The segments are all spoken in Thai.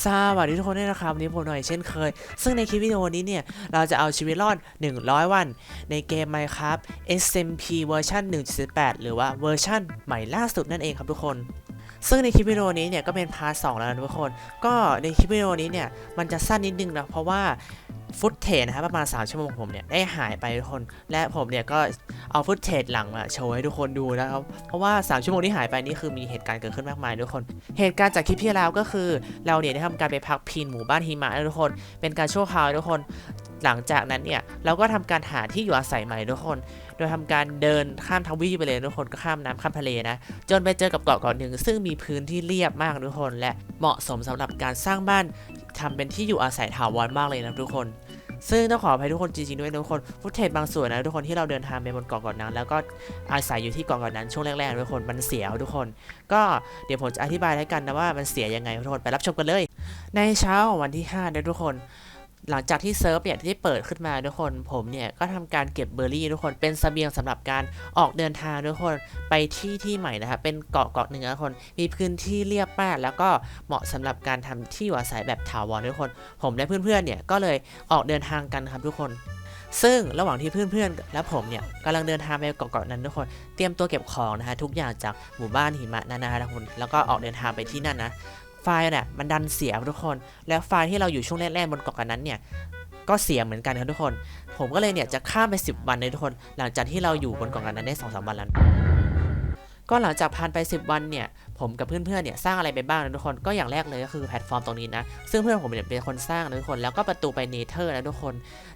สวัสดีทุกคนด้วยนะครับวันนี้ผมหน่อยเช่นเคย ซึ่งในคลิปวิดีโอนี้เนี่ย เราจะเอาชีวิตรอด 100 วัน ในเกม Minecraft SMP เวอร์ชัน1.8 หรือว่าเวอร์ชันใหม่ล่าสุดนั่นเองครับทุกคน ซึ่งในคลิปวิดีโอนี้เนี่ยก็เป็นพาร์ทสแล้วนะทุกคน ก็ในคลิปวิดีโอนี้เนี่ยมันจะสั้นนิดนึงนะเพราะว่า ฟุตเทจนะครับประมาณ 3 ชั่วโมงผมเนี่ยได้หายไปทุกคน และผมเนี่ยก็เอาฟุตเทจหลังมาโชว์ให้ทุกคนดูนะครับ เพราะว่า 3 ชั่วโมงที่หายไปนี่คือมีเหตุการณ์เกิดขึ้นมากมายทุกคน เหตุการณ์จากคลิปที่แล้วก็คือ เราเนี่ยได้ทำการไปพักพินหมู่บ้านหิมะทุกคน เป็นการชั่วคราวทุกคน หลังจากนั้นเนี่ยเราก็ทำการหาที่อยู่อาศัยใหม่ทุกคน โดยทำการเดินข้ามทวีปไปเลยทุกคนก็ข้ามน้ำข้ามทะเลนะ จนไปเจอกับเกาะเกาะหนึ่งซึ่งมีพื้นที่เรียบมากทุกคน และเหมาะสมสำหรับการสร้างบ้านทำเป็นที่อยู่อาศัยถาวรมากเลยนะทุกคนซึ่งต้องขออภัยทุกคนจริงๆด้วยทุกคนฟุตเทจบางส่วนนะทุกคนที่เราเดินทางไปบนเกาะเกาะนั้น แล้วก็อาศัยอยู่ที่เกาะเกาะนั้นช่วงแรกๆทุกคนมันเสียทุกคน ก็เดี๋ยวผมจะอธิบายให้กันนะว่ามันเสียยังไงทุกคนไปรับชมกันเลย ในเช้าของวันที่5นะทุกคน หลังจากที่เซิร์ฟเนี่ยที่เปิดขึ้นมาทุกคน ผมเนี่ยก็ทำการเก็บเบอร์รี่ทุกคนเป็นเสบียงสำหรับการออกเดินทางทุกคนไปที่ที่ใหม่นะครับเป็นเกาะเกาะหนึ่งนะทุกคนมีพื้นที่เรียบมากแล้วก็เหมาะสำหรับการทำที่อยู่อาศัยแบบถาวรทุกคน ผมและเพื่อนๆเนี่ยก็เลยออกเดินทางกันครับทุกคนซึ่งระหว่างที่เพื่อนๆ และผมเนี่ยกำลังเดินทางไปเกาะๆนั้นทุกคน เตรียมตัวเก็บของนะฮะทุกอย่างจากหมู่บ้านหิมะนานาทุกคนแล้วก็ออกเดินทางไปที่นั่นนะ ไฟล์เนี่ยมันดันเสียทุกคน แล้วไฟล์ที่เราอยู่ช่วงแรกๆบนเกาะกันนั้นเนี่ยก็เสียเหมือนกันครับทุกคน ผมก็เลยเนี่ยจะข้ามไป 10 วันเลยทุกคน หลังจากที่เราอยู่บนเกาะกันนั้นได้สองสามวันแล้ว ก็หลังจากผ่านไป 10 วันเนี่ยผมกับเพื่อนๆเนี่ยสร้างอะไรไปบ้างนะทุกคนก็อย่างแรกเลยก็คือแพลตฟอร์มตรงนี้นะ ซึ่งเพื่อนผมเนี่ยเป็นคนสร้างนะทุกคนแล้วก็ประตูไปเนเธอร์นะทุกคน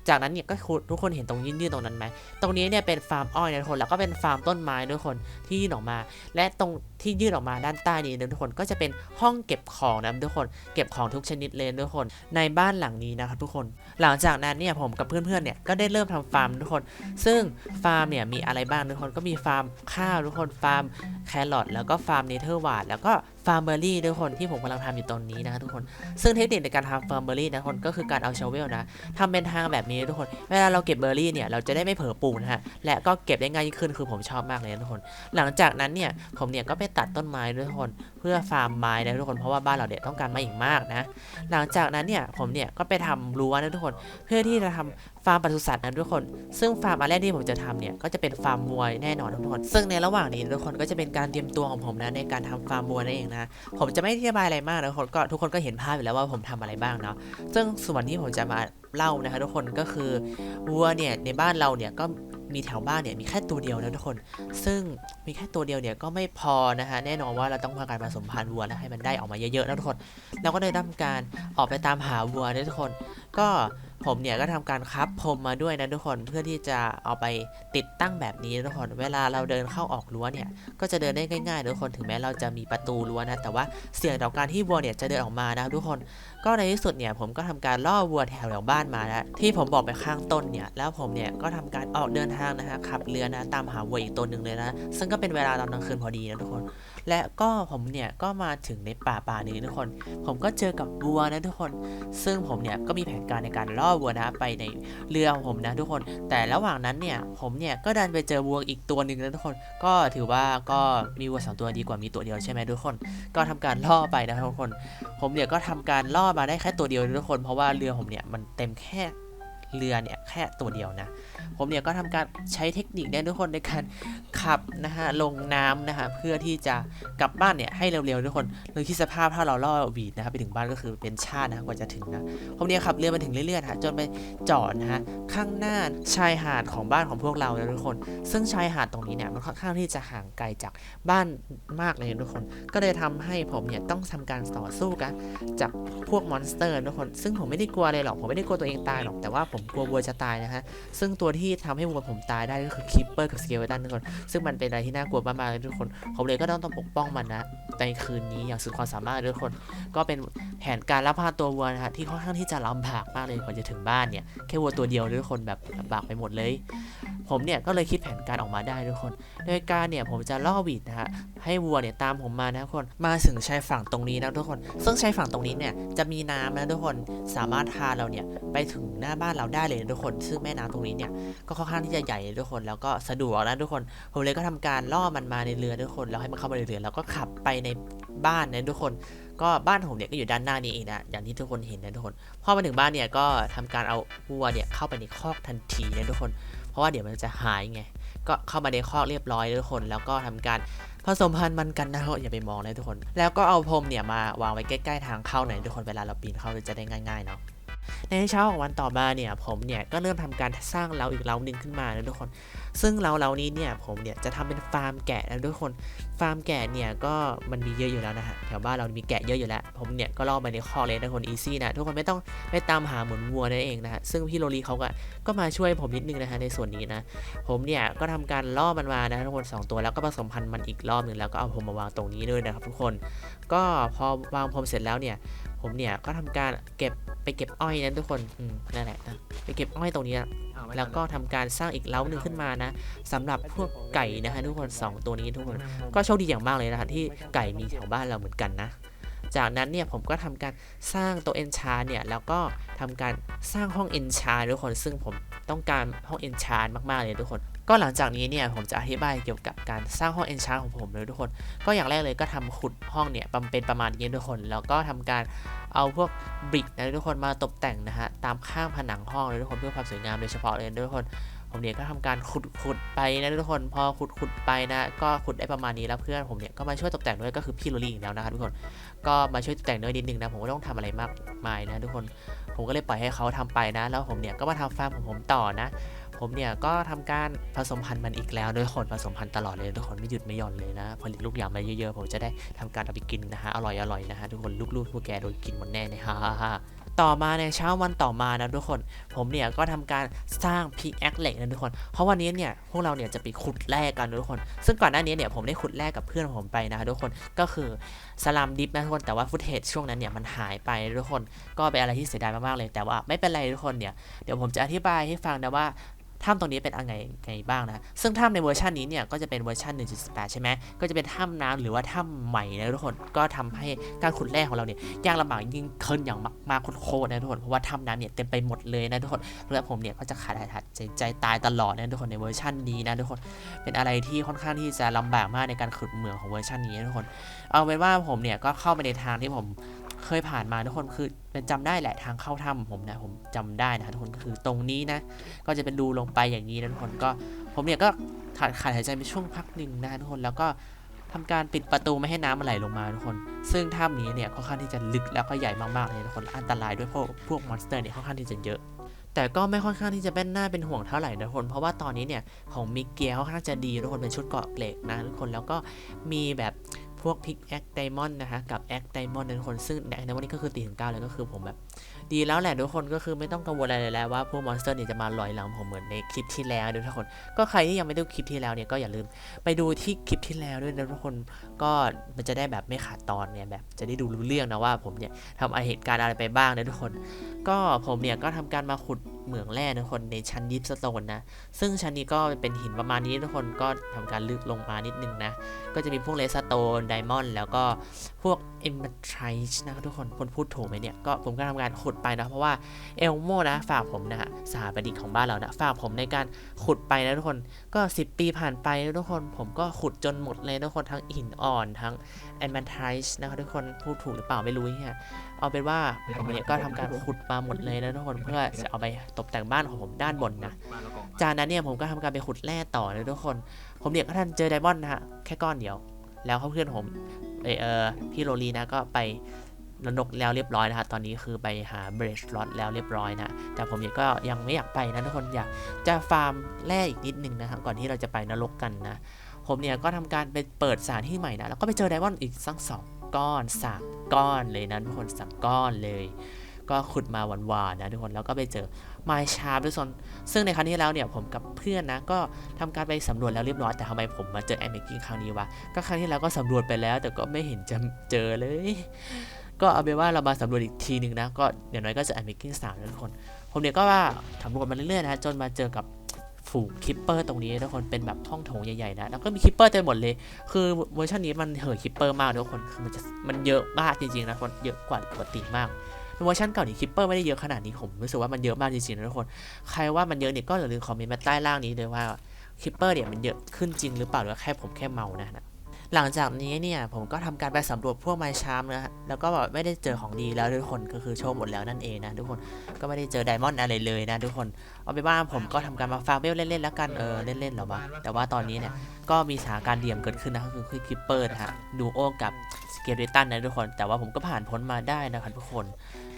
จากนั้นเนี่ยก็คุณทุกคนเห็นตรงยื่นๆตรงนั้นไหมตรงนี้เนี่ยเป็นฟาร์มอ้อยนะทุกคนแล้วก็เป็นฟาร์มต้นไม้นะทุกคนที่ยื่นออกมา และตรงที่ยื่นออกมาด้านใต้นี้นะทุกคนก็จะเป็นห้องเก็บของนะทุกคน เก็บของทุกชนิดเลยนะทุกคน ในบ้านหลังนี้นะครับทุกคน หลังจากนั้นเนี่ยผมกับเพื่อนๆเนี่ยก็ได้เริ่มทำฟาร์มทุกคน ซึ่งฟาร์มเนี่ยมีอะไรบ้างทุกคนก็มีฟาร์มข้าวทุกคนฟาร์มแครอทแล้วก็ฟาร์มเนเธอร์วาาท แล้วก็ ฟาร์มเบอร์รี่ทุกคนที่ผมกำลังทำอยู่ตอนนี้นะครับทุกคน ซึ่งเทคนิคในการทำฟาร์มเบอร์รี่นะทุกคนก็คือการเอาเชลเวลนะทำเป็นทางแบบนี้ทุกคนเวลาเราเก็บเบอร์รี่เนี่ยเราจะได้ไม่เผลอปลูกนะฮะและก็เก็บได้ง่ายยิ่งขึ้นคือผมชอบมากเลยนะทุกคน หลังจากนั้นเนี่ยผมเนี่ยก็ไปตัดต้นไม้ด้วยทุกคน เพื่อฟาร์มไม้นะทุกคนเพราะว่าบ้านเราเนี่ยต้องการไม้อีกมากนะ หลังจากนั้นเนี่ยผมเนี่ยก็ไปทำรั้วนะทุกคน เพื่อที่จะทำฟาร์มปศุสัตว์นะทุกคน ซึ่งฟาร์มอันแรกที่ผมจะทำเนี่ยก็จะเป็นฟาร์มวัวแน่นอนทุกคน ซึ่งในระหว่างนี้ทุกคนก็จะเป็นการเตรียมตัวของผมนะในการทำฟาร์มวัวนั่นเองนะผมจะไม่อธิบายอะไรมากนะทุกคนก็ทุกคนก็เห็นภาพอยู่แล้วว่าผมทำอะไรบ้างเนาะซึ่งส่วนที่ผมจะมาเล่านะคะทุกคนก็คือวัวเนี่ยในบ้านเราเนี่ยก็มีแถวบ้านเนี่ยมีแค่ตัวเดียวนะทุกคน ซึ่งมีแค่ตัวเดียวเนี่ยก็ไม่พอนะฮะแน่นอนว่าเราต้องพาการผสมพันธุ์วัวนะให้มันได้ออกมาเยอะๆนะทุกคน เราก็เลยทำการออกไปตามหาวัวนะทุกคน ก็ ผมเนี่ยก็ทำการคับพรมมาด้วยนะทุกคนเพื่อที่จะเอาไปติดตั้งแบบนี้นะทุกคนเวลาเราเดินเข้าออกรั้วเนี่ยก็จะเดินได้ง่ายๆทุกคนถึงแม้เราจะมีประตูรั้วนะแต่ว่าเสี่ยงต่อการที่วัวเนี่ยจะเดินออกมานะทุกคน ก็ในที่สุดเนี่ยผมก็ทำการล่อวัวแถวแถวบ้านมาแล้วที่ผมบอกไปข้างต้นเนี่ยแล้วผมเนี่ยก็ทำการออกเดินทางนะฮะขับเรือนะตามหาวัวอีกตัวหนึ่งเลยนะ ซึ่งก็เป็นเวลาตอนกลางคืนพอดีนะทุกคน และก็ผมเนี่ยก็มาถึงในป่าป่านี้ทุกคน ผมก็เจอกับวัวนะทุกคน ซึ่งผมเนี่ยก็มีแผนการในการล่อวัวนะไปในเรือของผมนะทุกคน แต่ระหว่างนั้นเนี่ยผมเนี่ยก็ดันไปเจอวัวอีกตัวหนึ่งนะทุกคน ก็ถือว่าก็มีวัวสองตัวดีกว่ามีตัวเดียวใช่ไหมทุกคน ก็ทำการล่อไปนะทุกคน ผมเนี่ยก็ทำการล่อมาได้แค่ตัวเดียวทุกคน เพราะว่าเรือผมเนี่ยมันเต็มแค่เรือเนี่ยแค่ตัวเดียวนะผมเนี่ยก็ทำการใช้เทคนิคเนี่ยทุกคนในการขับนะฮะลงน้ำนะฮะเพื่อที่จะกลับบ้านเนี่ยให้เร็วๆทุกคนโดยที่สภาพถ้าเราล่อวีดนะครับไปถึงบ้านก็คือเป็นชาตินะกว่าจะถึงนะผมเนี่ยขับเรือมาถึงเรื่อยๆฮะจนไปจอดนะฮะข้างหน้าชายหาดของบ้านของพวกเรานะทุกคน ซึ่งชายหาดตรงนี้เนี่ยมันค่อนข้างที่จะห่างไกลจากบ้านมากเลยทุกคน ก็เลยทำให้ผมเนี่ยต้องทำการต่อสู้กันจากพวกมอนสเตอร์ทุกคน ซึ่งผมไม่ได้กลัวอะไรหรอกผมไม่ได้กลัวตัวเองตายหรอกแต่ว่าผมกลัววัวจะตายนะฮะซึ่งตัวที่ทำให้วัวผมตายได้ก็คือคิปเปอร์กับสเกลตันทุกคนซึ่งมันเป็นอะไรที่น่ากลัวมากๆเลยทุกคน ผมเลยก็ต้องต้องปกป้องมันนะในคืนนี้อย่างสุดความสามารถทุกคน ก็เป็นแผนการลักพาตัววัวนะฮะที่ค่อนข้างที่จะลำบากมากเลยกว่าจะถึงบ้านเนี่ยแค่วัวตัวเดียวทุกคนแบบลำบากไปหมดเลย ผมเนี่ยก็เลยคิดแผนการออกมาได้ทุกคน โดยการเนี่ยผมจะล่อวีดนะฮะให้วัวเนี่ยตามผมมานะทุกคน มาถึงชายฝั่งตรงนี้นะทุกคน ซึ่งชายฝั่งตรงนี้เนี่ยจะมีน้ำนะทุกคน สามารถพาเราเนี่ยไปถึงหน้าบ้านเราได้เลยนะทุกคน ซึ่งแม่น้ำตรงนี้เนี่ยก็ค่อนข้างที่จะใหญ่ทุกคน แล้วก็สะดวกนะทุกคน ผมเลยก็ทำการล่อมันมาในเรือทุกคน แล้วให้มันเข้ามาในเรือ แล้วก็ขับไปในบ้านนะทุกคนก็บ้านผมเนี่ยก็อยู่ด้านหน้านี้เองนะอย่างที่ทุกคนเห็นนะทุกคนพอมาถึงบ้านเนี่ยก็ทำการเอาวัวเนี่ยเข้าไปในคอกทันทีนะทุกคน ราะว่าเดี๋ยวมันจะหายไง ก็เข้ามาในคอกเรียบร้อยทุกคน แล้วก็ทำการผสมพันธุ์มันกันนะอย่าไปมองเลยทุกคน แล้วก็เอาพรมเนี่ยมาวางไว้ใกล้ๆทางเข้าหน่อยทุกคนเวลาเราปีนเข้าจะได้ง่ายๆเนาะในเช้าของวันต่อมาเนี่ยผมเนี่ยก็เริ่มทำการสร้างเล้าอีกเล้าหนึ่งขึ้นมานะทุกคน ซึ่งเล้าเล้านี้เนี่ยผมเนี่ยจะทำเป็นฟาร์มแกะนะทุกคนฟาร์มแกะเนี่ยก็มันมีเยอะอยู่แล้วนะฮะแถวบ้านเรามีแกะเยอะอยู่แล้ว ผมเนี่ยก็ล่อไปในคอกเลยนะทุกคนอีซี่นะทุกคนไม่ต้องไปตามหาเหมือนวัวนั่นเองนะฮะซึ่งพี่โรลีเขาก็ก็มาช่วยผมนิดนึงนะฮะในส่วนนี้นะผมเนี่ยก็ทำการล่อมันมานะทุกคนสองตัวแล้วก็ผสมพันธุ์มันอีกรอบหนึ่งแล้วก็เอาผมมาวางตรงนี้ด้วยนะครับทุกคนก็พอวางผมเสร็จแล้วเนี่ยผมเนี่ยก็ทำการเก็บไปเก็บอ้อยนะทุกคนอืมนั่นแหละนะไปเก็บอ้อยตรงนี้ แล้วก็ทำการสร้างอีกเล้าหนึ่งขึ้นมานะสำหรับพวกไก่นะฮะทุกคนสองตัวนี้ทุกคนก็โชคดีอย่างมากเลยนะฮะที่ไก่มีแถวบ้านเราเหมือนกันนะจากนั้นเนี่ยผมก็ทำการสร้างโต๊ะเอนชาเนี่ยแล้วก็ทำการสร้างห้องเอนชาทุกคนซึ่งผมต้องการห้องเอนชามากๆเลยทุกคน ก็หลังจากนี้เนี่ยผมจะอธิบายเกี่ยวกับการสร้างห้องเอนชาของผมเลยทุกคน ก็อย่างแรกเลยก็ทำขุดห้องเนี่ยเป็นประมาณนี้ทุกคน แล้วก็ทำการเอาพวกบริกนะทุกคนมาตกแต่งนะฮะตามข้างผนังห้องเลยทุกคนเพื่อความสวยงามโดยเฉพาะเลยทุกคน ผมเนี่ยก็ทำการขุดขุดไปนะทุกคนพอขุดขุดไปนะก็ขุดได้ประมาณนี้แล้วเพื่อนผมเนี่ยก็มาช่วยตกแต่งด้วยก็คือพี่โรลี่อีกแล้วนะครับทุกคนก็มาช่วยตกแต่งด้วยนิดนึงนะผมก็ต้องทำอะไรมากมายนะทุกคนผมก็เลยปล่อยให้เขาทำไปนะ แล้วผมเนี่ยก็มาทำฟาร์มของผมต่อนะ ผมเนี่ยก็ทำการผสมพันธุ์มันอีกแล้วด้วยคนผสมพันธุ์ตลอดเลยทุกคนไม่หยุดไม่หย่อนเลยนะผลิตลูกอย่างมาเยอะๆผมจะได้ทำการเอาไปกินนะฮะอร่อยอร่อยๆนะฮะทุกคนลูกๆพวกแกโดนกินหมดแน่เลยฮ่าฮ่าฮ่า ต่อมาในเช้าวันต่อมานะทุกคน ผมเนี่ยก็ทำการสร้างพิกแอคเหล็กนะทุกคน เพราะวันนี้เนี่ยพวกเราเนี่ยจะไปขุดแร่กันทุกคน ซึ่งก่อนหน้านี้เนี่ยผมได้ขุดแร่กับเพื่อนผมไปนะทุกคน ก็คือสลามดิฟนะทุกคน แต่ว่าฟุตเทจช่วงนั้นเนี่ยมันหายไปทุกคน ก็เป็นอะไรที่เสียดายมากๆเลย แต่ว่าไม่เป็นไรทุกคนเนี่ย เดี๋ยวผมจะอธิบายให้ฟังนะว่า ถ้ำตรงนี้เป็นอะไรไงบ้างนะ ซึ่งถ้ำในเวอร์ชันนี้เนี่ยก็จะเป็นเวอร์ชัน1.18 ใช่ไหม ก็จะเป็นถ้ำน้ำหรือว่าถ้ำใหม่นะทุกคน ก็ทำให้การขุดแร่ของเราเนี่ยยากลำบากยิ่งขึ้นอย่างมากๆโคตรนะทุกคน เพราะว่าถ้ำน้ำเนี่ยเต็มไปหมดเลยนะทุกคนแล้วผมเนี่ยก็จะขาดหายใจใจตายตลอดนะทุกคนในเวอร์ชันนี้นะทุกคน เป็นอะไรที่ค่อนข้างที่จะลำบากมากในการขุดเหมืองของเวอร์ชันนี้นะทุกคน เอาเป็นว่าผมเนี่ยก็เข้าไปในทางที่ผม เคยผ่านมาทุกคนคือเป็นจำได้แหละทางเข้าถ้ำผมนะผมจำได้นะทุกคนคือตรงนี้นะ ก็จะเป็นรูลงไปอย่างนี้นะทุกคนก็ผมเนี่ยก็ขาดขาดหายใจไปช่วงพักหนึ่งนะทุกคนแล้วก็ทำการปิดประตูไม่ให้น้ำมันไหลลงมาทุกคน ซึ่งถ้ำนี้เนี่ยค่อนข้างที่จะลึกแล้วก็ใหญ่มากๆเลยทุกคนอันตรายด้วยเพวกพวกมอนสเตอร์เนี่ยค่อนข้างที่จะเยอะแต่ก็ไม่ค่อนข้างที่จะเป็นหน้าเป็นห่วงเท่าไหร่นะทุกคน เพราะว่าตอนนี้เนี่ยของมิกเกียค่อนข้างจะดีทุกคนเป็นชุดเกราะเหล็กนะทุกคนแล้วก็มีแบบ วกพิกแอคไดมอนด์นะฮะกับแอคไดมอนด์นะทุกคนซึ่งแอคไดมอนด์นี่ก็คือตีถึงเก้าเลยก็คือผมแบบดีแล้วแหละทุกคนก็คือไม่ต้องกังวลอะไรเลยแล้วว่าพวกมอนสเตอร์เนี่ยจะมาลอยหลังผมเหมือนในคลิปที่แล้วด้วยทุกคน ก็ใครที่ยังไม่ดูคลิปที่แล้วเนี่ยก็อย่าลืมไปดูที่คลิปที่แล้วด้วยนะทุกคนก็มันจะได้แบบไม่ขาดตอนเนี่ยแบบจะได้ดูรู้เรื่องนะว่าผมเนี่ยทำอะไรเหตุการณ์อะไรไปบ้างนะทุกคน ก็ผมเนี่ยก็ทำการมาขุด เหมืองแร่ทุกคนในชั้นดิฟสโตนนะ ซึ่งชั้นนี้ก็เป็นหินประมาณนี้ทุกคนก็ทำการลึกลงมานิดนึงนะ ก็จะมีพวกเลสโตนไดมอนด์แล้วก็พวกเอมเบทรชนะทุกคนคนพูดถูกไหมเนี่ย ก็ผมก็ทำการขุดไปนะ เพราะว่าเอลโมนะฝากผมนะฮะสถาปนิของบ้านเรานะฝากผมในการขุดไปนะทุกคนก็ 10 ปีผ่านไปทุกคนผมก็ขุดจนหมดเลยทุกคนทั้งหินอ่อนทั้งเอมเบทรชนะครับทุกคนพูดถูกหรือเปล่าไม่รู้เนี่ยเอาเป็นว่าผมเนี่ยก็ทำการขุดมาหมดเลยนะทุกคนเพื่อจะเอาไปตกแต่งบ้านของผมด้านบนนะ จากนั้นเนี่ยผมก็ทำการไปขุดแร่ต่อเลยทุกคน ผมเนี่ยก็ทันเจอไดมอนด์นะฮะแค่ก้อนเดียว แล้วเพื่อนผมเออเออพี่โรลีนะก็ไปนรกแล้วเรียบร้อยนะฮะตอนนี้คือไปหาเบรชลอตแล้วเรียบร้อยนะแต่ผมเนี่ยก็ยังไม่อยากไปนะทุกคนอยากจะฟาร์มแร่อีกนิดนึงนะครับก่อนที่เราจะไปนรกกันนะผมเนี่ยก็ทำการไปเปิดสถานที่ใหม่นะแล้วก็ไปเจอไดมอนด์อีกสักสองก้อนสาม ก้อนเลยนะทุกคนสามก้อนเลย ก็ขุดมาหวานๆนะทุกคนแล้วก็ไปเจอไมชาร์ปทุกคนซึ่งในครั้งที่แล้วเนี่ยผมกับเพื่อนนะก็ทำการไปสำรวจแล้วเรียบร้อยแต่ทำไมผมมาเจอแอมเมกิ้งครั้งนี้วะก็ครั้งที่แล้วก็สำรวจไปแล้ว แต่ก็ไม่เห็นจะเจอเลย ก็เอาเป็นว่าเรามาสำรวจอีกทีหนึ่งนะก็อย่างน้อยก็จะแอมเมกิ้งสามนะทุกคน ผมเนี่ยก็ว่าสำรวจมาเรื่อยๆนะจนมาเจอกับ ฝูงคิปเปอร์ตรงนี้ทุกคนเป็นแบบห้องโถงใหญ่ๆนะแล้วก็มีคิปเปอร์เต็มหมดเลย คือเวอร์ชันนี้มันเห่อะคิปเปอร์มากทุกคนคือมันจะมันเยอะมากจริงๆนะคนเยอะกว่าปกติมากเวอร์ชันเก่านี่คิปเปอร์ไม่ได้เยอะขนาดนี้ผมรู้สึกว่ามันเยอะมากจริงๆนะทุกคนใครว่ามันเยอะเนี่ยก็อย่าลืมคอมเมนต์มาใต้ล่างนี้เลยว่าคิปเปอร์เนี่ยมันเยอะขึ้นจริงหรือเปล่าหรือว่าแค่ผมแค่เมานะนะ หลังจากนี้เนี่ยผมก็ทำการไปสำรวจพวกไม้ชามนะฮะแล้วก็แบบไม่ได้เจอของดีแล้วทุกคนก็คือโชว์หมดแล้วนั่นเองนะทุกคนก็ไม่ได้เจอไดมอนด์อะไรเลยนะทุกคนเอาไปว่าผมก็ทำการมาฟาร์มเบลเล่นๆแล้วกันเออเล่นๆหรอวะแต่ว่าตอนนี้เนี่ยก็มีสถานการณ์เดี่ยมเกิดขึ้นนะก็คือคิปเปอร์นะฮะดูโอกับสเกเลตันนะทุกคนแต่ว่าผมก็ผ่านพ้นมาได้นะครับทุกคน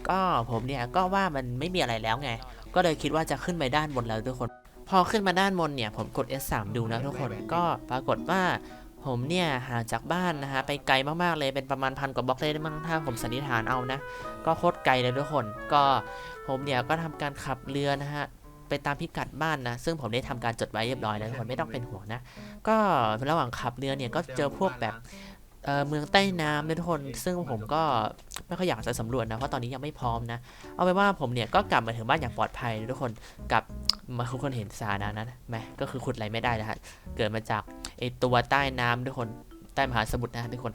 ก็ผมเนี่ยก็ว่ามันไม่มีอะไรแล้วไง ก็เลยคิดว่าจะขึ้นไปด้านบนแล้วทุกคน พอขึ้นมาด้านบนเนี่ยผมกด S3 ดูนะทุกคนก็ปรากฏว่า ผมเนี่ยห่างจากบ้านนะฮะไปไกลมากๆเลยเป็นประมาณพันกว่าบล็อกเลยมั้งถ้าผมสันนิษฐานเอานะ ก็โคตรไกลเลยทุกคน ก็ผมเนี่ยก็ทำการขับเรือนะฮะไปตามพิกัดบ้านนะ ซึ่งผมได้ทำการจดไว้เรียบร้อยแล้วทุกคนไม่ต้องเป็นห่วงนะ ก็ระหว่างขับเรือเนี่ยก็เจอพวกแบบเมืองใต้น้ำนะทุกคน ซึ่งผมก็ไม่ค่อยอยากจะสำรวจนะ เพราะตอนนี้ยังไม่พร้อมนะ เอาไปนว่าผมเนี่ยก็กลับมาถึงบ้านอย่างปลอดภัยทุกคน กับมาทุกคนเห็นสานะนั้นไหมก็คือขุดอะไรไม่ได้นะฮะ เกิดมาจาก ไอตัวใต้น้ำทุกคนใต้มหาสมุทรนะทุกคน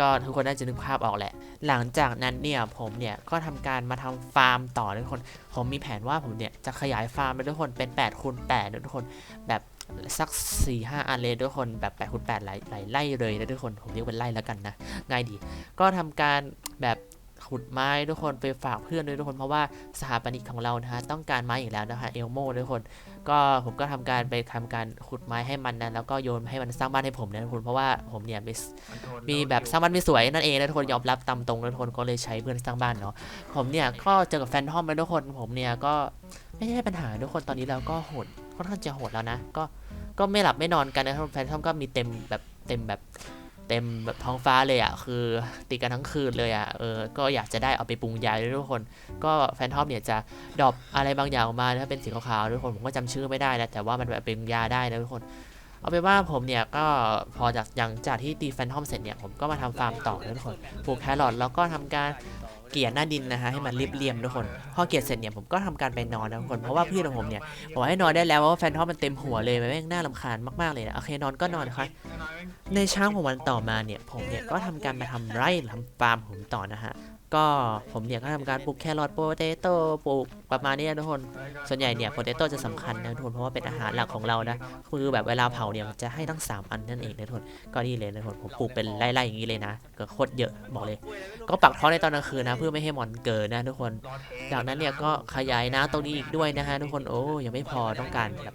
ก็ทุกคนน่าจะนึกภาพออกแหละ หลังจากนั้นเนี่ยผมเนี่ยก็ทำการมาทำฟาร์มต่อทุกคน ผมมีแผนว่าผมเนี่ยจะขยายฟาร์มไปทุกคนเป็น8คูณ8นะทุกคนแบบสัก4ี่ห้าอันเลยทุกคนแบบ8คูณ8หลายหลายไร่เลยนะทุกคนผมเรียกเป็นไร่แล้วกันนะง่ายดี ก็ทำการแบบ ขุดไม้ทุกคนไปฝากเพื่อนด้วยทุกคน เพราะว่าสถาปนิกของเรานะฮะต้องการไม้อีกแล้วนะฮะเอลโมทุกคน ก็ผมก็ทำการไปทำการขุดไม้ให้มันนะแล้วก็โยนให้มันสร้างบ้านให้ผมนะทุกคนเพราะว่าผมเนี่ยมีมีแบบสร้างบ้านไม่สวยนั่นเองนะทุกคนยอมรับตามตรงนะทุกคนก็เลยใช้เพื่อนสร้างบ้านเนาะผมเนี่ยก็เจอกับแฟนทอมแล้วทุกคนผมเนี่ยก็ไม่ใช่ปัญหาทุกคนตอนนี้เราก็โหดค่อนข้างจะโหดแล้วนะก็ก็ไม่หลับไม่นอนกันนะทุกคนแฟนทอมก็มีเต็มแบบเต็มแบบ เต็มแบบท้องฟ้าเลยอะ่ะคือติดกันทั้งคืนเลยอะ่ะเออก็อยากจะได้เอาไปปรุงยาด้วยทุกคน ก็แฟนทอมเนี่ยจะดรอปอะไรบางอย่างออกมานะเป็นสีขาวๆทุกคนผมก็จำชื่อไม่ได้นะแต่ว่ามันแบบเป็นยาได้นะทุกคนเอาเป็นว่าผมเนี่ยก็พอจากอย่างจากที่ตีแฟนทอมเสร็จเนี่ยผมก็มาทำฟาร์มต่อนะทุกคนปลูกแครอทแล้วก็ทำการ เกลี่ยหน้าดินนะฮะให้มันเรียบเรียมทุกคนพอเกลี่ยเสร็จเนี่ยผมก็ทำการไปนอนนะทุกคนเพราะว่าเพื่อนของผมเนี่ยบอกให้นอนได้แล้วเพราะว่าแฟนทอมมันเต็มหัวเลยมันแม่งน่าลำคาญมากๆเลยนะโอเคนอนก็นอนครับในเช้าของวันต่อมาเนี่ยผมเนี่ยก็ทำการมาทำไร่ทำฟาร์มผมต่อนะฮะ ก็ผมเนี่ยก็ทำการปลูกแครอทโปเตโต้ปลูกประมาณนี้นะทุกคน ส่วนใหญ่เนี่ยโปเตโต้จะสำคัญนะทุกคนเพราะว่าเป็นอาหารหลักของเรานะคือแบบเวลาเผาเนี่ยมันจะให้ทั้ง 3 อันนั่นเองนะทุกคนก็นี่เลยนะทุกคนผมปลูกเป็นไร่ๆอย่างนี้เลยนะก็โคตรเยอะบอกเลย ก็ปักท้อในตอนกลางคืนนะ เพื่อไม่ให้หมอนเกิดนะทุกคนจากนั้นเนี่ยก็ขยายน้ำตรงนี้อีกด้วยนะฮะทุกคนโอ้ยังไม่พอต้องการแบบ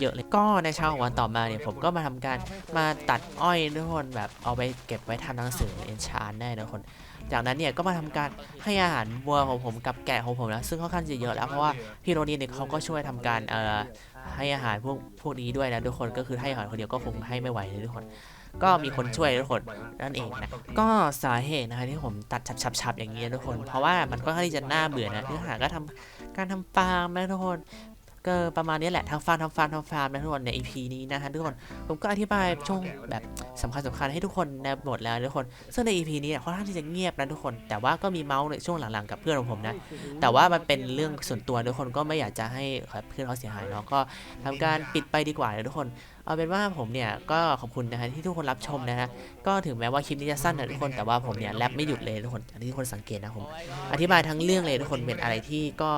เยอะๆเลยก็ในเช้าของวันต่อมาเนี่ยผมก็มาทำการมาตัดอ้อยทุกคนแบบเอาไปเก็บไว้ทำหนังสือเอนชานได้นะทุกคน จากนั้นเนี่ยก็มาทำการให้อาหารวัวของผมกับแกะของผมนะซึ่งค่อนข้างจะเยอะแล้วเพราะว่าพี่โรนี่เนี่ยเขาก็ช่วยทำการเอ่อให้อาหารพวกพวกนี้ด้วยนะทุกคนก็คือให้อาหารคนเดียวก็คงให้ไม่ไหวเลยทุกคนก็มีคนช่วยทุกคนนั่นเองนะก็สาเหตุนะคะที่ผมตัดฉับๆๆอย่างนี้ทุกคน เพราะว่ามันก็ค่อนข้างที่จะน่าเบื่อนะเนื้อหาก็ทำการทำฟาร์มนะทุกคน ก็ประมาณนี้แหละทำฟาร์มทำฟาร์มทำฟาร์มนะทุกคนใน EP นี้นะฮะทุกคนผมก็อธิบายช่วงแบบสำคัญสำคัญให้ทุกคนในหมดแล้วทุกคน ซึ่งใน EP นี้เนี่ยค่อนข้างที่จะเงียบนะทุกคน แต่ว่าก็มีเมาส์ในช่วงหลังๆกับเพื่อนของผมนะ แต่ว่ามันเป็นเรื่องส่วนตัวทุกคนก็ไม่อยากจะให้เพื่อนเขาเสียหายเนาะก็ทำการปิดไปดีกว่านะทุกคนเอาเป็นว่าผมเนี่ยก็ขอบคุณนะฮะที่ทุกคนรับชมนะฮะก็ถึงแม้ว่าคลิปนี้จะสั้นนะทุกคนแต่ว่าผมเนี่ยแรปไม่หยุดเลยทุกคนอันนี้ทุกคนสังเกตนะผมอธิบายทั้งเรื่องเลยทุกคนเป็นอะไรที่ก็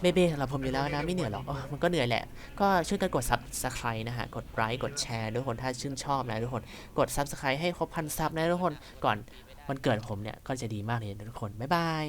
เบ้ๆสำหรับผมอยู่แล้วนะไม่เหนื่อยหรอกอมันก็เหนื่อยแหละ ก็ช่วยกันกด s u b สไครต์นะฮะ กดไลค์กดแชร์ทุกคนถ้าชื่นชอบนะทุกคนกด s u b สไครต์ให้ครบพันซับนะทุกคนก่อนวันเกิดผมเนี่ยก็จะดีมากเลยนะทุกคนบ๊ายบาย